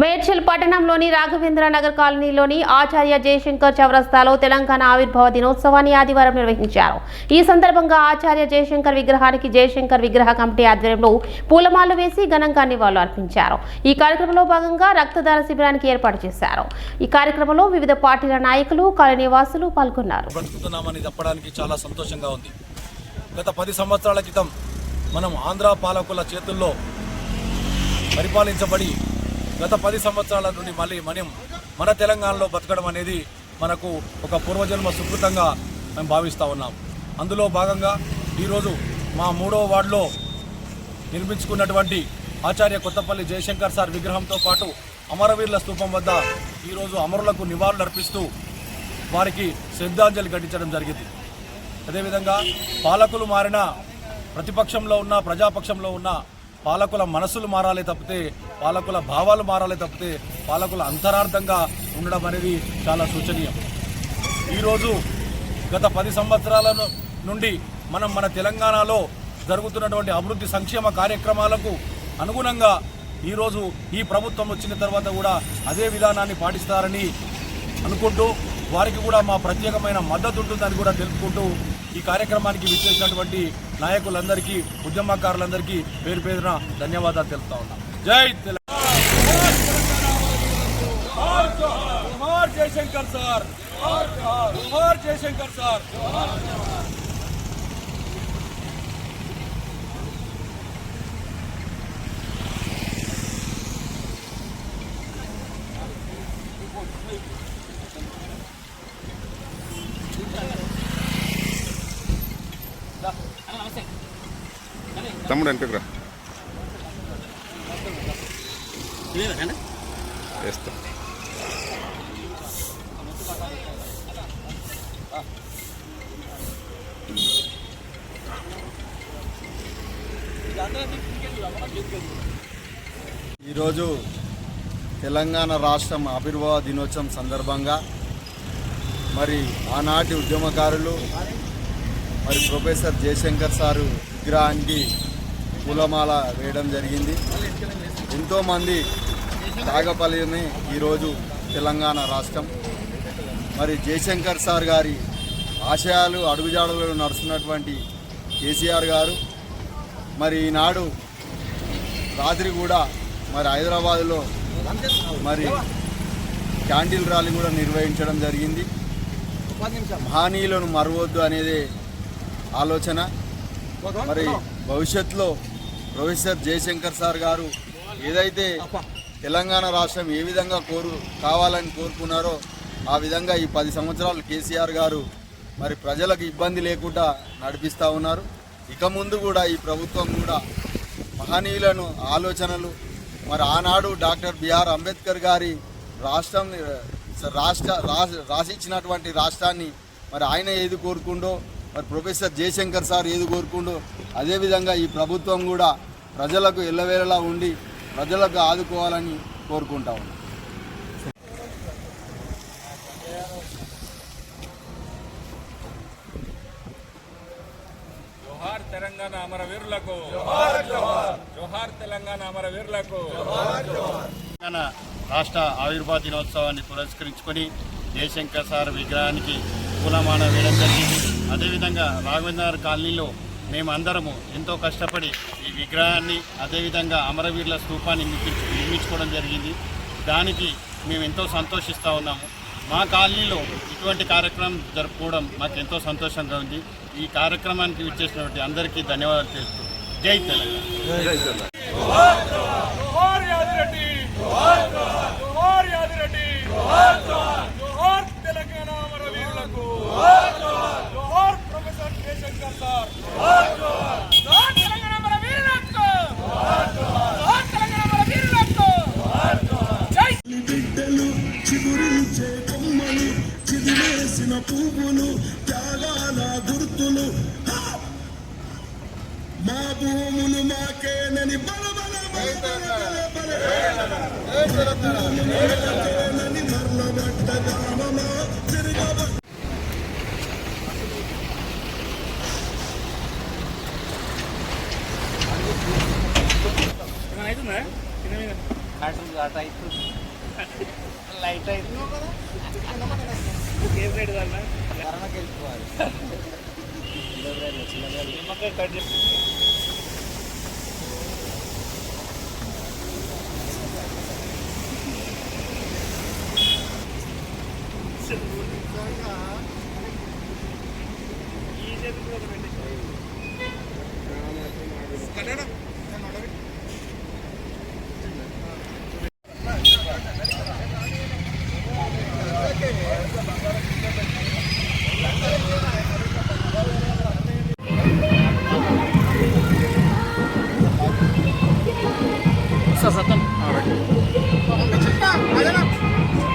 మేడ్చల్ పట్టణంలోని రాఘవేంద్ర నగర్ కాలనీలోని ఆచార్య జయశంకర్ చౌరస్తాలో తెలంగాణ ఆవిర్భావ దినోత్సవాన్ని ఆదివారం నిర్వహించారు. ఈ సందర్భంగా ఆచార్య జయశంకర్ విగ్రహానికి జయశంకర్ విగ్రహ కమిటీ ఆధ్వర్యంలో పూలమాలలు వేసి ఘనంగా నివాళులు అర్పించారు. ఈ కార్యక్రమంలో భాగంగా రక్తదాన శిబిరానికి ఏర్పాటు చేశారు. ఈ కార్యక్రమంలో వివిధ పార్టీల నాయకులు కాలనీ వాసులు పాల్గొన్నారు చాలా సంతోషంగా ఉంది. గత పది సంవత్సరాల క్రితం మనం ఆంధ్ర పాలకుల చేతుల్లో పరిపాలించబడి గత పది సంవత్సరాల నుండి మళ్ళీ మనం మన తెలంగాణలో బతకడం అనేది మనకు ఒక పూర్వజన్మ సుకృతంగా మేము భావిస్తూ ఉన్నాం. అందులో భాగంగా ఈరోజు మా మూడో వార్డులో నిర్మించుకున్నటువంటి ఆచార్య కొత్తపల్లి జయశంకర్ సార్ విగ్రహంతో పాటు అమరవీరుల స్తూపం వద్ద ఈరోజు అమరులకు నివాళులు అర్పిస్తూ వారికి శ్రద్ధాంజలి ఘటించడం జరిగింది. అదేవిధంగా పాలకులు మారిన ప్రతిపక్షంలో ఉన్న ప్రజాపక్షంలో ఉన్న పాలకుల మనసులు మారాలి తప్పితే పాలకుల భావాలు మారాలి తప్పితే పాలకుల అంతరార్థంగా ఉండడం అనేది చాలా శోచనీయం. ఈరోజు గత పది సంవత్సరాల నుండి మనం మన తెలంగాణలో జరుగుతున్నటువంటి అభివృద్ధి సంక్షేమ కార్యక్రమాలకు అనుగుణంగా ఈరోజు ఈ ప్రభుత్వం వచ్చిన తర్వాత కూడా అదే విధానాన్ని పాటిస్తారని అనుకుంటూ వారికి కూడా మా ప్రత్యేకమైన మద్దతు ఉంటుందని కూడా తెలుపుకుంటూ ఈ కార్యక్రమానికి విచ్చేసినటువంటి నాయకులందరికీ ఉద్యమకారులందరికీ పేరు పేరున ధన్యవాదాలు తెలుపుతా ఉన్నాం. జై తెలంగాణ జయశంకర్ సార్ జోహార్ జయశంకర్ సార్ తమ్ముడు వెనకకు రా. వేస్తా. ఈరోజు తెలంగాణ రాష్ట్రం ఆవిర్భావ దినోత్సవం సందర్భంగా మరి ఆనాటి ఉద్యమకారులు మరి ప్రొఫెసర్ జయశంకర్ సారు విగ్రహానికి పూలమాల వేయడం జరిగింది. ఎంతోమంది తాగపల్లిని ఈరోజు తెలంగాణ రాష్ట్రం. మరి జయశంకర్ సార్ గారి ఆశయాలు అడుగుజాడలు నడుస్తున్నటువంటి కేసీఆర్ గారు. మరి ఈనాడు రాత్రి కూడా మరి హైదరాబాద్లో మరి క్యాండిల్ ర్యాలీ కూడా నిర్వహించడం జరిగింది. మహనీయులను మరవద్దు అనేది ఆలోచన. మరి భవిష్యత్తులో ప్రొఫెసర్ జయశంకర్ సార్ గారు ఏదైతే తెలంగాణ రాష్ట్రం ఏ విధంగా కోరు కావాలని కోరుకున్నారో ఆ విధంగా ఈ పది సంవత్సరాలు కేసీఆర్ గారు మరి ప్రజలకు ఇబ్బంది లేకుండా నడిపిస్తూ ఉన్నారు. ఇక ముందు కూడా ఈ ప్రభుత్వం కూడా మహనీయులను ఆలోచనలు మరి ఆనాడు డాక్టర్ బిఆర్ అంబేద్కర్ గారి రాష్ట్రం రాష్ట్ర రా- రాసిచ్చినటువంటి రాష్ట్రాన్ని మరి ఆయన ఏది కోరుకుండో మరి ప్రొఫెసర్ జయశంకర్ సార్ ఏది కోరుకుండో అదేవిధంగా ఈ ప్రభుత్వం కూడా ప్రజలకు ఎల్లవేళలా ఉండి ప్రజలకు ఆదుకోవాలని కోరుకుంటా ఉన్నాం. జోహార్ తెలంగాణ అమరవీరులకు. జోహార్ తెలంగాణ అమరవీరులకు. తెలంగాణ రాష్ట్ర ఆవిర్భావ దినోత్సవాన్ని పురస్కరించుకొని జయశంకర్ సార్ విగ్రహానికి పూలమాల వేయడం జరిగింది. అదేవిధంగా రాఘవేంద్ర కాలనీలో మేమందరము ఎంతో కష్టపడి ఈ విగ్రహాన్ని అదేవిధంగా అమరవీరుల స్తూపాన్ని నిర్మించు నిర్మించుకోవడం జరిగింది. దానికి మేము ఎంతో సంతోషిస్తూ ఉన్నాము. మా కాలనీలో ఇటువంటి కార్యక్రమం జరుపుకోవడం మాకు ఎంతో సంతోషంగా ఉంది. ఈ కార్యక్రమానికి విచ్చేసినటువంటి అందరికీ ధన్యవాదాలు తెలుస్తూ జై తెలంగాణ అమరవీరులకు జోహార్ ప్రొఫెసర్ జయశంకర్ సార్ జోహార్ తెలంగాణ అమరవీరులకు జోహార్ తెలంగాణ అమరవీరులకు జై బిడ్డలు చిగురించే కొమ్మలు చిదిలేసిన పువ్వులు త్యాగాల గుర్తులు మా భూములు మాకేనని బల బల బల బల బల బల. భూములు మాకేనని మర్లబడ్డ లైట్ అయితే ఏం రేటు అన్న కరోనాకి వెళ్ళిపోవాలి నిమ్మకాయ కట్ చేసి ఈ